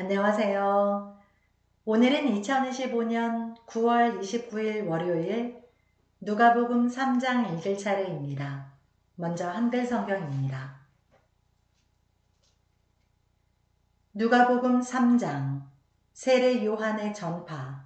안녕하세요. 오늘은 2025년 9월 29일 월요일 누가복음 3장 읽을 차례입니다. 먼저 한글 성경입니다. 누가복음 3장 세례 요한의 전파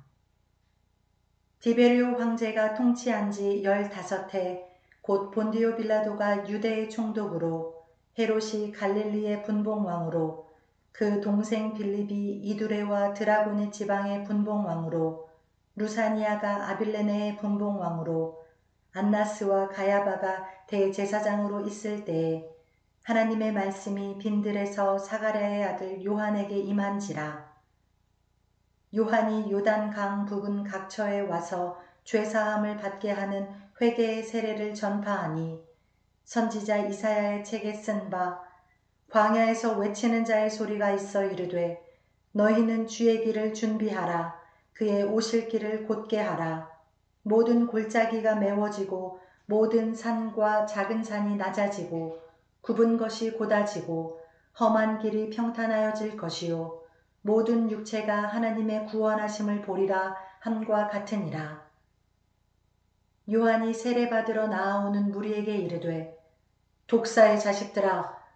디베리오 황제가 통치한 지 15해 곧 본디오 빌라도가 유대의 총독으로 헤롯이 갈릴리의 분봉왕으로 그 동생 빌립이 이두레와 드라곤의 지방의 분봉왕으로 루사니아가 아빌레네의 분봉왕으로 안나스와 가야바가 대제사장으로 있을 때에 하나님의 말씀이 빈들에서 사가랴의 아들 요한에게 임한지라. 요한이 요단 강 부근 각처에 와서 죄사함을 받게 하는 회개의 세례를 전파하니 선지자 이사야의 책에 쓴 바 광야에서 외치는 자의 소리가 있어 이르되 너희는 주의 길을 준비하라. 그의 오실 길을 곧게 하라. 모든 골짜기가 메워지고 모든 산과 작은 산이 낮아지고 굽은 것이 곧아지고 험한 길이 평탄하여질 것이요. 모든 육체가 하나님의 구원하심을 보리라 함과 같으니라. 요한이 세례받으러 나아오는 무리에게 이르되 독사의 자식들아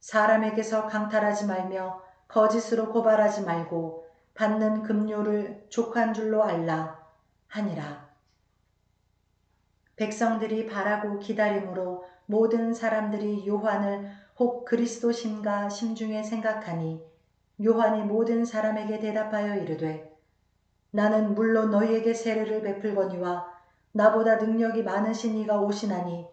사람에게서 강탈하지 말며 거짓으로 고발하지 말고 받는 급료를 족한 줄로 알라 하니라. 백성들이 바라고 기다림으로 모든 사람들이 요한을 혹 그리스도신가 심중에 생각하니 요한이 모든 사람에게 대답하여 이르되 나는 물론 너희에게 세례를 베풀거니와 나보다 능력이 많으신 이가 오시나니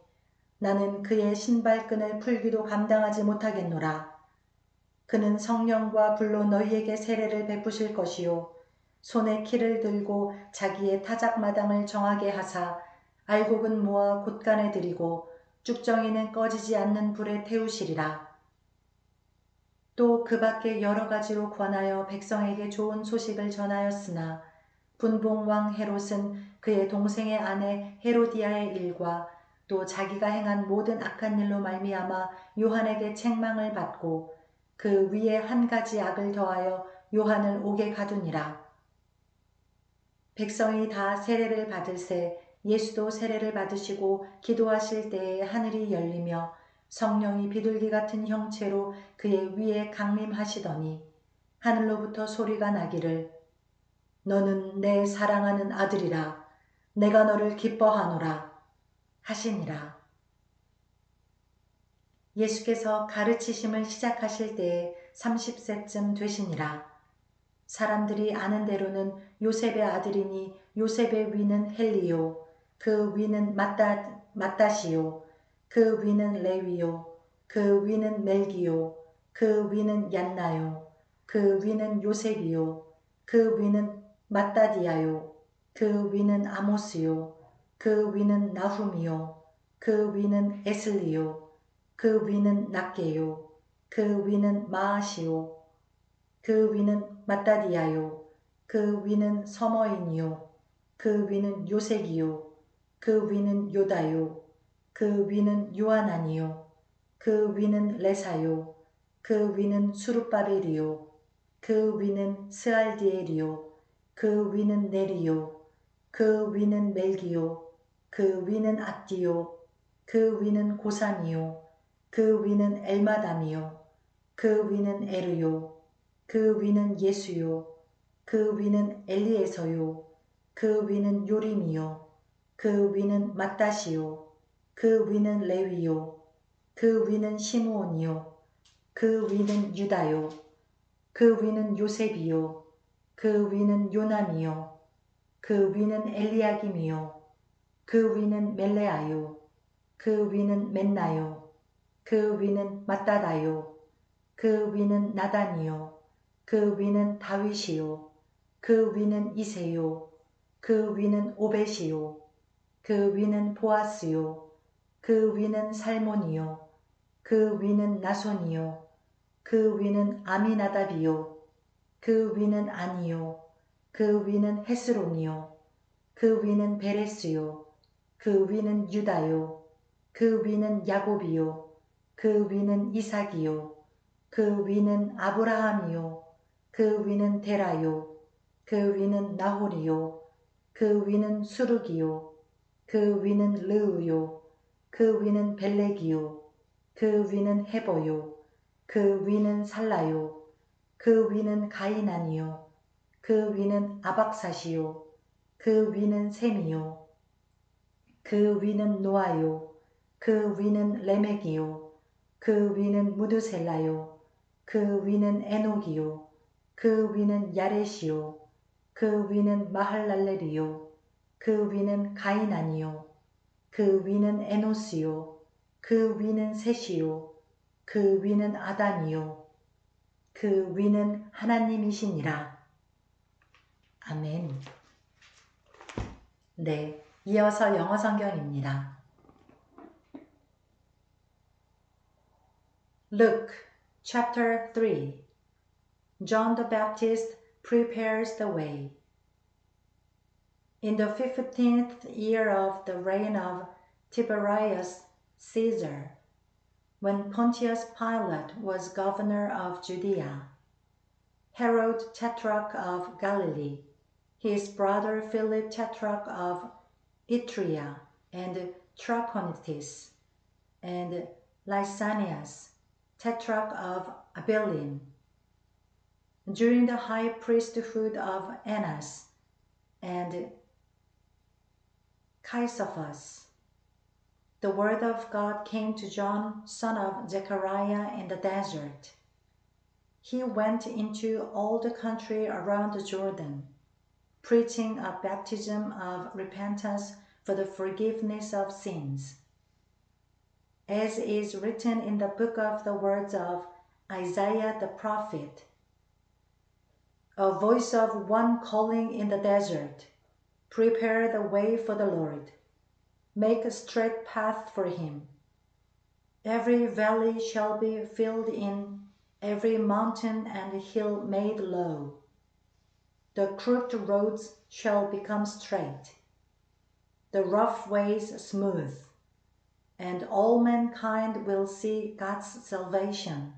나는 그의 신발끈을 풀기도 감당하지 못하겠노라. 그는 성령과 불로 너희에게 세례를 베푸실 것이요. 손에 키를 들고 자기의 타작마당을 정하게 하사 알곡은 모아 곳간에 들이고 쭉정이는 꺼지지 않는 불에 태우시리라. 또 그 밖에 여러 가지로 권하여 백성에게 좋은 소식을 전하였으나 분봉왕 헤롯은 그의 동생의 아내 헤로디아의 일과 또 자기가 행한 모든 악한 일로 말미암아 요한에게 책망을 받고 그 위에 한 가지 악을 더하여 요한을 옥에 가두니라. 백성이 다 세례를 받을새 예수도 세례를 받으시고 기도하실 때에 하늘이 열리며 성령이 비둘기 같은 형체로 그의 위에 강림하시더니 하늘로부터 소리가 나기를 너는 내 사랑하는 아들이라 내가 너를 기뻐하노라 하시니라. 예수께서 가르치심을 시작하실 때에 30세쯤 되시니라. 사람들이 아는 대로는 요셉의 아들이니 요셉의 위는 헬리요, 그 위는 마따, 마따시요, 그 위는 레위요, 그 위는 멜기요, 그 위는 얀나요, 그 위는 요셉이요, 그 위는 마따디아요, 그 위는 아모스요, 그 위는 나훔이요. 그 위는 에슬리요. 그 위는 낫게요. 그 위는 마아시요. 그 위는 마따디아요. 그 위는 서머인이요. 그 위는 요색이요. 그 위는 요다요. 그 위는 요하나니요. 그 위는 레사요. 그 위는 수르바벨이요. 그 위는 스알디엘이요. 그 위는 네리요. 그 위는 멜기요. 그 위는 압디요. 그 위는 고산이요. 그 위는 엘마담이요. 그 위는 에르요. 그 위는 예수요. 그 위는 엘리에서요. 그 위는 요림이요. 그 위는 마따시요. 그 위는 레위요. 그 위는 시므온이요. 그 위는 유다요. 그 위는 요셉이요. 그 위는 요남이요. 그 위는 엘리야김이요. 그 위는 멜레아요. 그 위는 맨나요. 그 위는 마따다요. 그 위는 나단이요. 그 위는 다윗이요. 그 위는 이세요. 그 위는 오벳이요. 그 위는 보아스요. 그 위는 살몬이요. 그 위는 나손이요. 그 위는 아미나답이요. 그 위는 아니요. 그 위는 헤스론이요. 그 위는 베레스요. 그 위는 유다요. 그 위는 야곱이요. 그 위는 이삭이요. 그 위는 아브라함이요. 그 위는 데라요. 그 위는 나홀이요. 그 위는 수룩이요. 그 위는 르우요. 그 위는 벨렉이요. 그 위는 헤버요. 그 위는 살라요. 그 위는 가이난이요. 그 위는 아박사시요. 그 위는 셈이요. 그 위는 노아요. 그 위는 레멕이요. 그 위는 무드셀라요. 그 위는 에녹이요. 그 위는 야렛이요. 그 위는 마할랄렐이요. 그 위는 가이난이요. 그 위는 에노스요. 그 위는 셋이요. 그 위는 아담이요. 그 위는 하나님이시니라. 아멘. 네, 이어서 영어 성경입니다. Luke chapter 3 John the Baptist prepares the way. In the fifteenth year of the reign of Tiberius Caesar, when Pontius Pilate was governor of Judea, Herod tetrarch of Galilee, his brother Philip tetrarch of Itria and Trachonitis, and Lysanias tetrarch of Abilene, during the high priesthood of Annas and Caiaphas the word of God came to John, son of Zechariah, in the desert. He went into all the country around the Jordan, preaching a baptism of repentance for the forgiveness of sins. As is written in the book of the words of Isaiah the prophet, a voice of one calling in the desert, prepare the way for the Lord make a straight path for him. Every valley shall be filled in, every mountain and hill made low. The crooked roads shall become straight, the rough ways smooth, and all mankind will see God's salvation.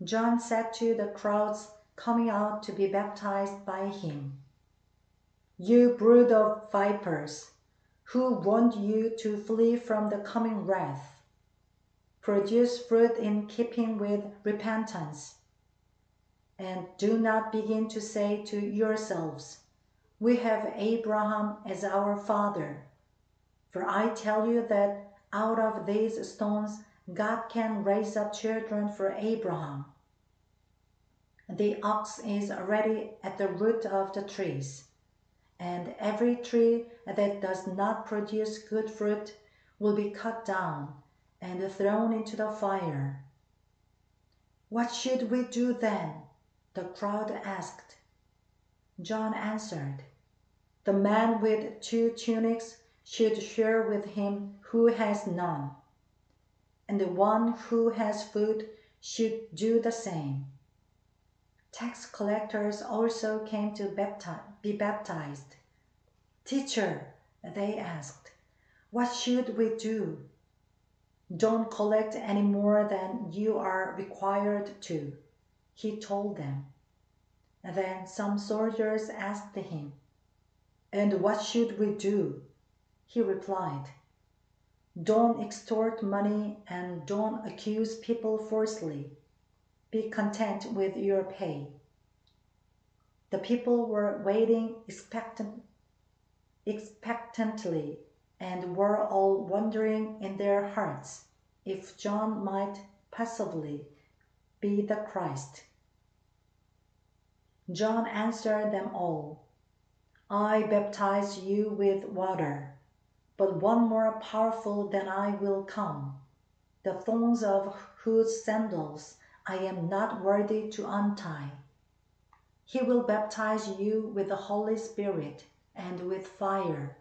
John said to the crowds coming out to be baptized by him, You brood of vipers, who warned you to flee from the coming wrath. Produce fruit in keeping with repentance. And do not begin to say to yourselves, We have Abraham as our father. For I tell you that out of these stones God can raise up children for Abraham. The ox is already at the root of the trees and every tree that does not produce good fruit will be cut down and thrown into the fire. What should we do then? The crowd asked. John answered, The man with two tunics should share with him who has none, and the one who has food should do the same. Tax collectors also came to be baptized. Teacher, they asked, what should we do? Don't collect any more than you are required to, he told them. then some soldiers asked him, And what should we do? He replied, Don't extort money and don't accuse people falsely be content with your pay. The people were waiting expectant, expectantly and were all wondering in their hearts if John might possibly be the Christ. John answered them all, I baptize you with water, but one more powerful than I will come, the thongs of whose sandals I am not worthy to untie. He will baptize you with the Holy Spirit and with fire.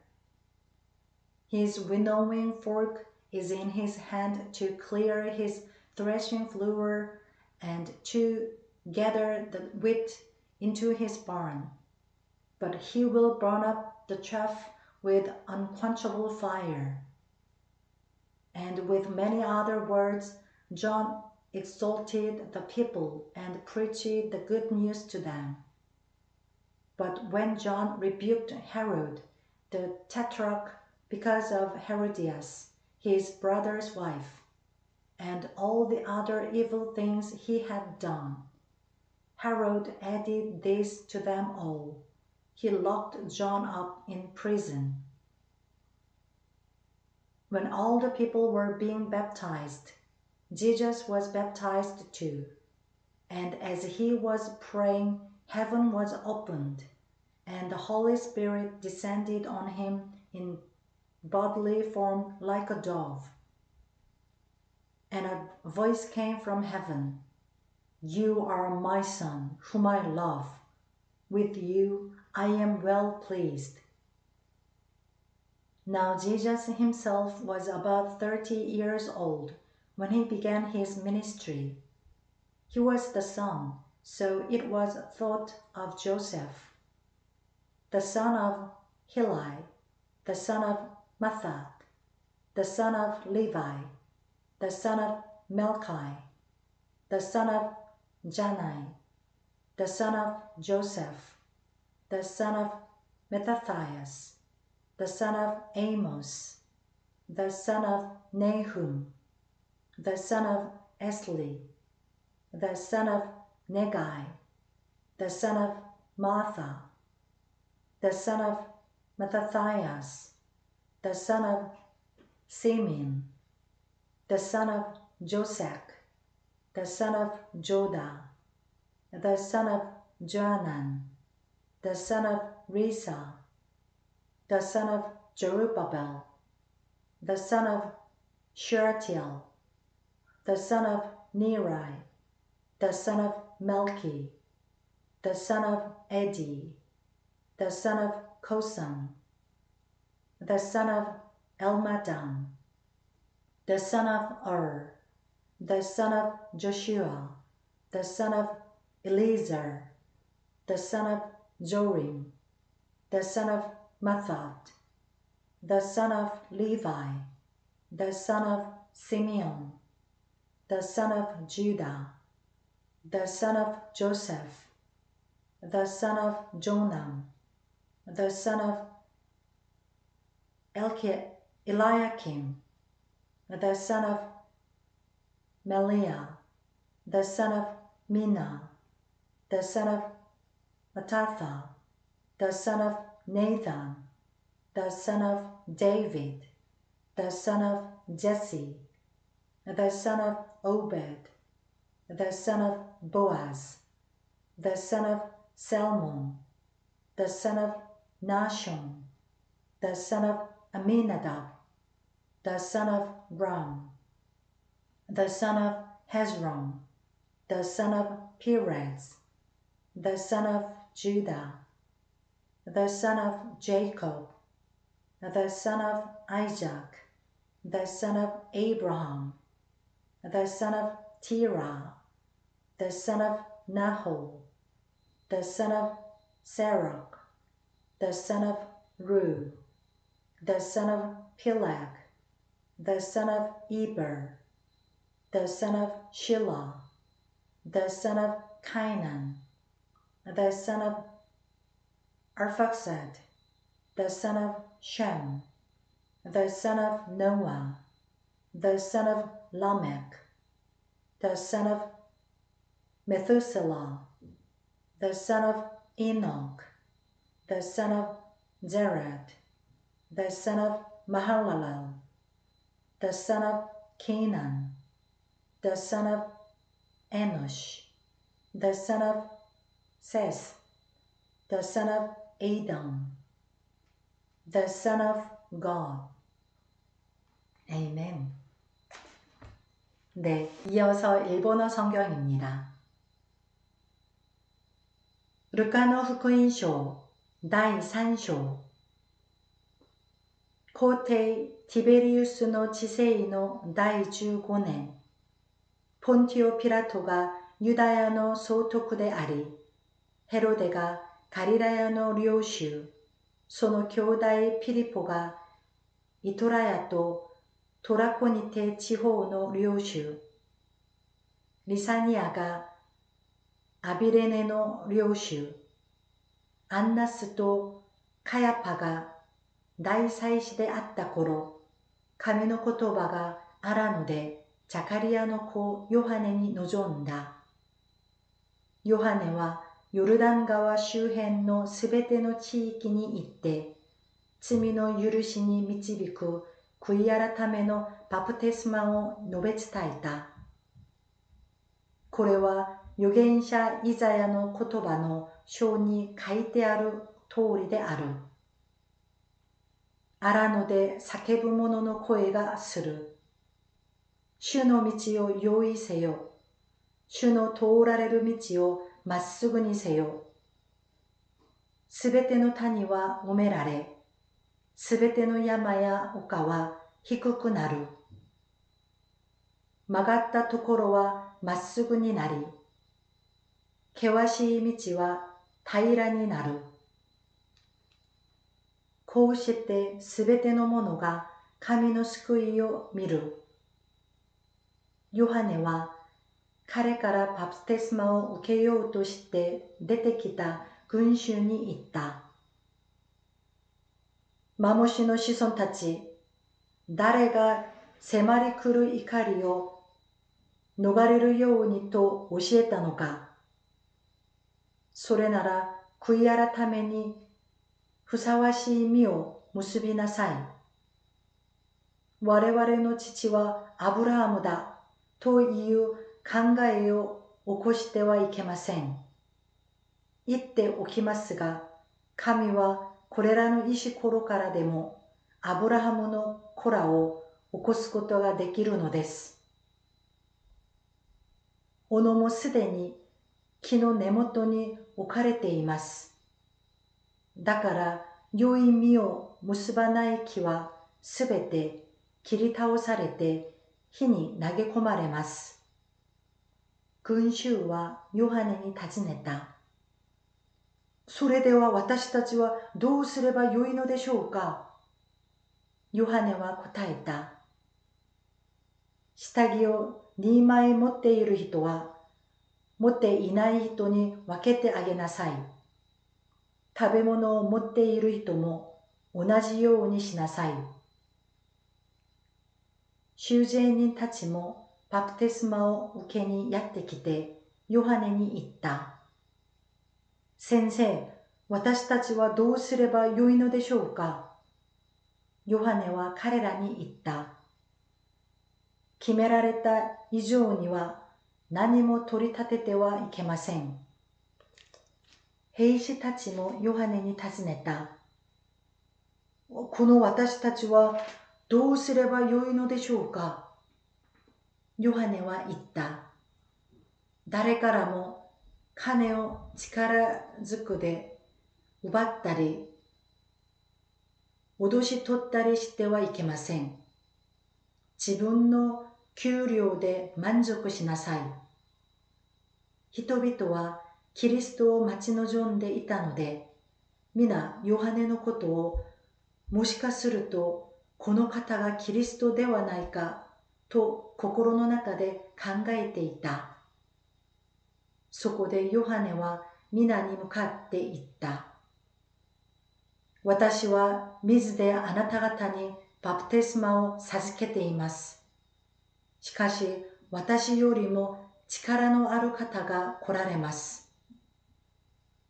His winnowing fork is in his hand to clear his threshing floor and to gather the wheat into his barn. But he will burn up the chaff with unquenchable fire. And with many other words, John exalted the people and preached the good news to them. But when John rebuked Herod, the tetrarch, because of Herodias, his brother's wife, and all the other evil things he had done, Herod added this to them all. He locked John up in prison. When all the people were being baptized, Jesus was baptized too. And as he was praying, heaven was opened, and the Holy Spirit descended on him in bodily form like a dove. And a voice came from heaven You are my Son, whom I love. With you I am well pleased. Now Jesus himself was about thirty years old when he began his ministry. He was the son, so it was thought of Joseph, the son of Heli, the son of Matthat, the son of Levi, the son of Melchi, the son of Jannai, the son of Joseph, the son of Mattathias, the son of Amos, the son of Nahum, the son of Esli, the son of Negai, the son of Martha, the son of Mattathias, the son of Simeon, the son of Josech, the son of Joda, the son of Joanan, the son of Risa, the son of Jerubbaal, the son of Shealtiel, the son of Neri, the son of Melchi, the son of Edi, the son of Kosam, the son of Elmadam, the son of Ur, the son of Joshua, the son of Eleazar, the son of Jorim, the son of Matthat, the son of Levi, the son of Simeon, the son of Judah, the son of Joseph, the son of Jonam, the son of Eliakim, the son of Melea, the son of Menna, the son of Mattatha, the son of Nathan, the son of David, the son of Jesse, the son of Obed, the son of Boaz, the son of Salmon, the son of Nahshon, the son of Amminadab, the son of Ram, the son of Hezron, the son of Perez, the son of Judah, the son of Jacob, the son of Isaac, the son of Abraham, the son of Terah, the son of Nahor, the son of Serach, the son of Ru, the son of Peleg, the son of Eber, the son of Shelah, the son of Cainan, the son of Arphaxad, the son of Shem, the son of Noah, the son of Lamech, the son of Methuselah, the son of Enoch, the son of Zerad, the son of Mahalalel, the son of Canaan, the son of Enosh, the son of Seth, the son of Adam, the son of God. Amen. 네, 이어서 일본어 성경입니다. 루카노 후쿠인쇼 第3章 皇帝ティベリウスの治世の第15年ポンティオ・ピラトがユダヤの総督でありヘロデがガリラヤの領主その兄弟ピリポがイトラヤとトラコニテ地方の領主リサニアがアビレネの領主、アンナスとカヤパが大祭司であった頃、神の言葉があらので、ジャカリアの子ヨハネに臨んだ。ヨハネはヨルダン川周辺のすべての地域に行って、罪の許しに導く悔い改めのバプテスマを述べ伝えた。これは預言者イザヤの言葉の章に書いてある通りである。荒野で叫ぶ者の声がする。主の道を用意せよ。主の通られる道をまっすぐにせよ。すべての谷は埋められ、すべての山や丘は低くなる。曲がったところはまっすぐになり、険しい道は平らになる。こうしてすべてのものが神の救いを見る。ヨハネは彼からパプテスマを受けようとして出てきた群衆に言った。マモシの子孫たち、誰が迫り来る怒りを逃れるようにと教えたのか。それなら悔い改めにふさわしい実を結びなさい。我々の父はアブラハムだという考えを起こしてはいけません。言っておきますが、神はこれらの石ころからでもアブラハムの子らを起こすことができるのです。小野もすでに木の根元に置かれています。だから良い実を結ばない木はすべて切り倒されて火に投げ込まれます。群衆はヨハネに尋ねた。それでは私たちはどうすればよいのでしょうか？ヨハネは答えた。下着を2枚持っている人は持っていない人に分けてあげなさい。食べ物を持っている人も同じようにしなさい。修税人たちもバプテスマを受けにやってきて、ヨハネに言った。先生、私たちはどうすればよいのでしょうか？ヨハネは彼らに言った。決められた以上には何も取り立ててはいけません。兵士たちもヨハネに尋ねた。この私たちはどうすればよいのでしょうか？ヨハネは言った。誰からも金を力ずくで奪ったり、脅し取ったりしてはいけません。自分の給料で満足しなさい。人々はキリストを待ち望んでいたので、皆ヨハネのことを、もしかするとこの方がキリストではないかと心の中で考えていた。そこでヨハネは皆に向かって言った。私は水であなた方にバプテスマを授けています。しかし私よりも力のある方が来られます。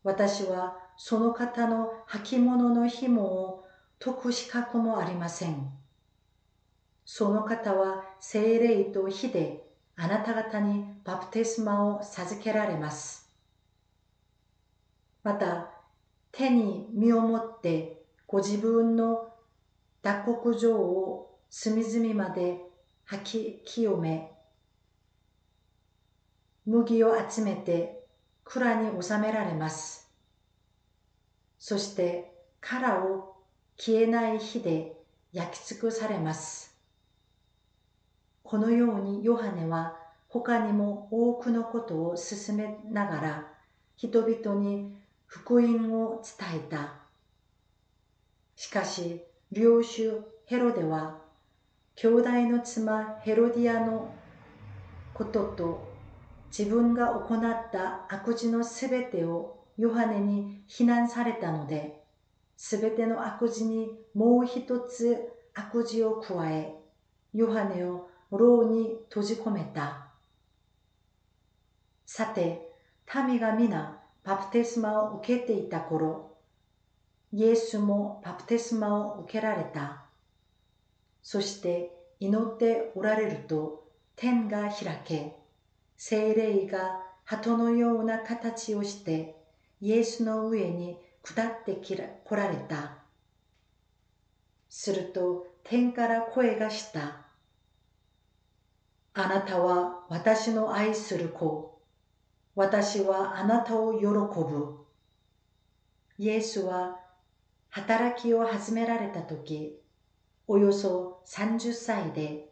私はその方の履物の紐を解く資格もありません。その方は精霊と火であなた方にバプテスマを授けられます。また、手に身をもってご自分の脱穀状を隅々まで吐き清め、麦を集めて蔵に収められます。そして殻を消えない火で焼き尽くされます。このようにヨハネは他にも多くのことを進めながら人々に福音を伝えた。しかし、領主ヘロデは兄弟の妻ヘロディアのことと自分が行った悪事のすべてをヨハネに非難されたので、すべての悪事にもう一つ悪事を加え、ヨハネを牢に閉じ込めた。さて、民が皆バプテスマを受けていた頃、イエスもバプテスマを受けられた。そして祈っておられると天が開け、精霊が鳩のような形をしてイエスの上に下ってきら来られた。すると天から声がした。あなたは私の愛する子。私はあなたを喜ぶ。イエスは働きを始められた時、およそ30歳で、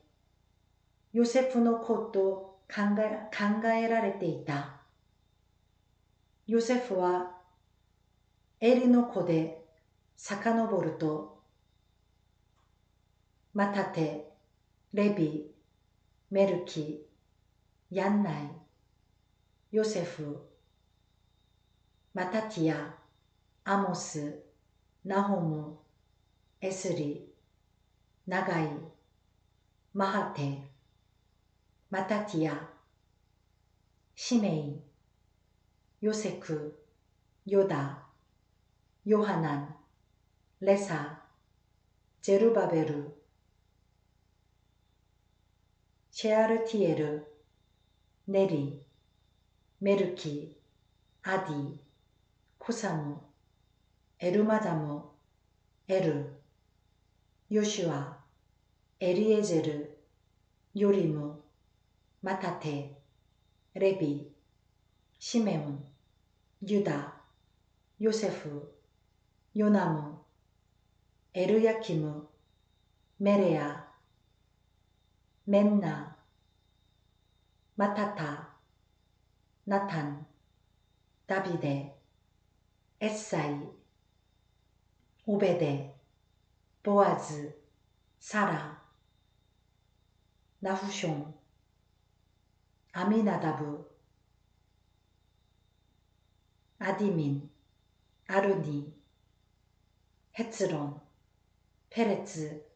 ヨセフの子と考え考えられていた。ヨセフはエリの子で遡ると、マタテ、レビ、メルキ、ヤンナイ、ヨセフ、マタティア、アモス、ナホム、エスリ、ナガイ、マハテ、 마타티아, 시메이, 요세크, 요다, 요하난, 레사, 제루바베르, 셰아르티에르, 네리, 메르키, 아디, 코사무, 에르마다무, 에르, 요시와, 에리에제르, 요리무, マタテ、レビ、シメオン、ユダ、ヨセフ、ヨナム、エルヤキム、メレア、メンナ、マタタ、ナタン、ダビデ、エッサイ、オベデ、ボアズ、サラ、ナフション、 아미나다브, 아디민, 아루니, 헤츠론, 페레츠,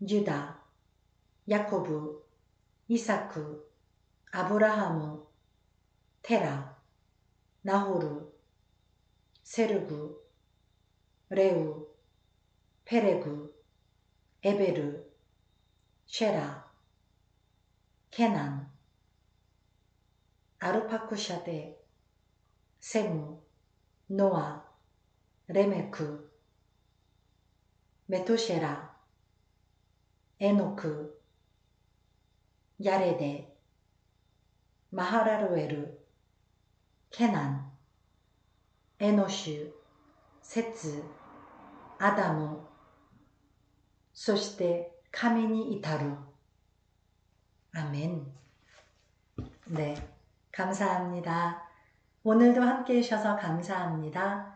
유다, 야코브, 이사크, 아브라하무, 테라, 나호루, 세르구, 레우, 페레구, 에베르, 쉐라, 케난, アルパクシャデ、セム、ノア、レメク、メトシェラ、エノク、ヤレデ、マハラルエル、ケナン、エノシュ、セツ、アダム、そして神に至る。アメン。네 감사합니다. 오늘도 함께 해주셔서 감사합니다.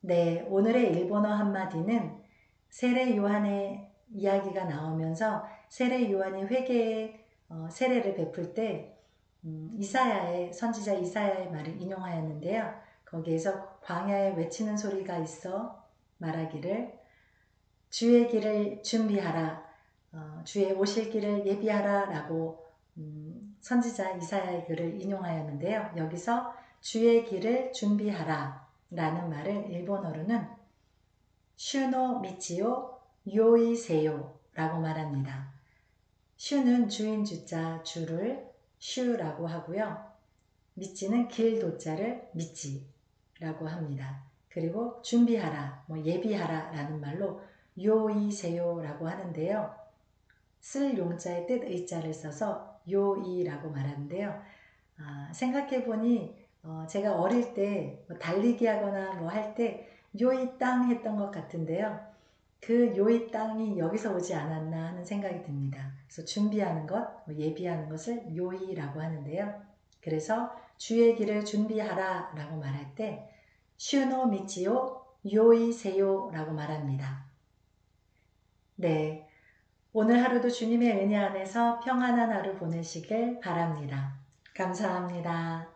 네, 오늘의 일본어 한마디는 세례 요한의 이야기가 나오면서 세례 요한이 회개의 어, 세례를 베풀 때 음, 이사야의 선지자 이사야의 말을 인용하였는데요. 거기에서 광야에 외치는 소리가 있어 말하기를 주의 길을 준비하라, 어, 주의 오실 길을 예비하라 라고 음, 선지자 이사야의 글을 인용하였는데요. 여기서 주의 길을 준비하라 라는 말을 일본어로는 슈노 미치요 요이세요 라고 말합니다. 슈는 주인 주자 주를 슈라고 하고요. 미치는 길 도자를 미치라고 합니다. 그리고 준비하라, 뭐 예비하라 라는 말로 요이세요 라고 하는데요. 쓸 용자의 뜻 의자를 써서 요이라고 말하는데요. 아, 생각해보니 어, 제가 어릴 때 뭐 달리기 하거나 뭐 할 때 요이 땅 했던 것 같은데요. 그 요이 땅이 여기서 오지 않았나 하는 생각이 듭니다. 그래서 준비하는 것, 뭐 예비하는 것을 요이라고 하는데요. 그래서 주의 길을 준비하라 라고 말할 때 슈노 미치요 요이세요 라고 말합니다. 네. 오늘 하루도 주님의 은혜 안에서 평안한 하루 보내시길 바랍니다. 감사합니다.